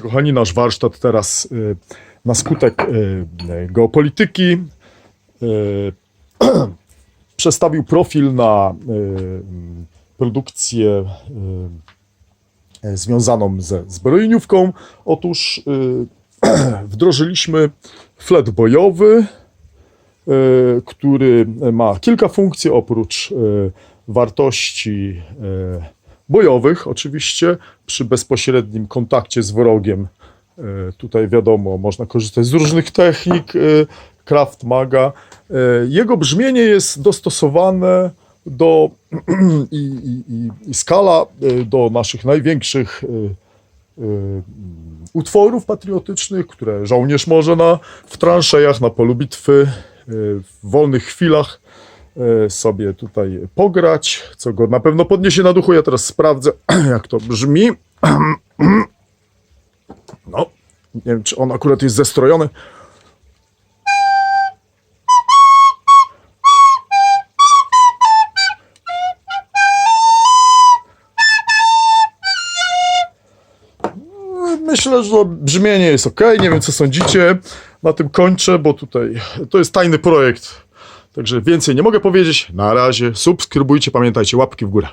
Kochani, nasz warsztat teraz y, na skutek y, geopolityki y, przestawił profil na produkcję związaną ze zbrojeniówką. Otóż wdrożyliśmy flet bojowy, który ma kilka funkcji oprócz wartości bojowych, oczywiście przy bezpośrednim kontakcie z wrogiem. y, Tutaj wiadomo, można korzystać z różnych technik y, Kraft Maga. Y, Jego brzmienie jest dostosowane do i, i, i, skala do naszych największych utworów patriotycznych, które żołnierz może na, w transzejach, na polu bitwy, w wolnych chwilach sobie tutaj pograć, co go na pewno podniesie na duchu. Ja teraz sprawdzę, jak to brzmi. No, nie wiem, czy on akurat jest zestrojony. Myślę, że brzmienie jest ok. Nie wiem, co sądzicie. Na tym kończę, bo tutaj to jest tajny projekt. Także więcej nie mogę powiedzieć. Na razie subskrybujcie, pamiętajcie, łapki w górę.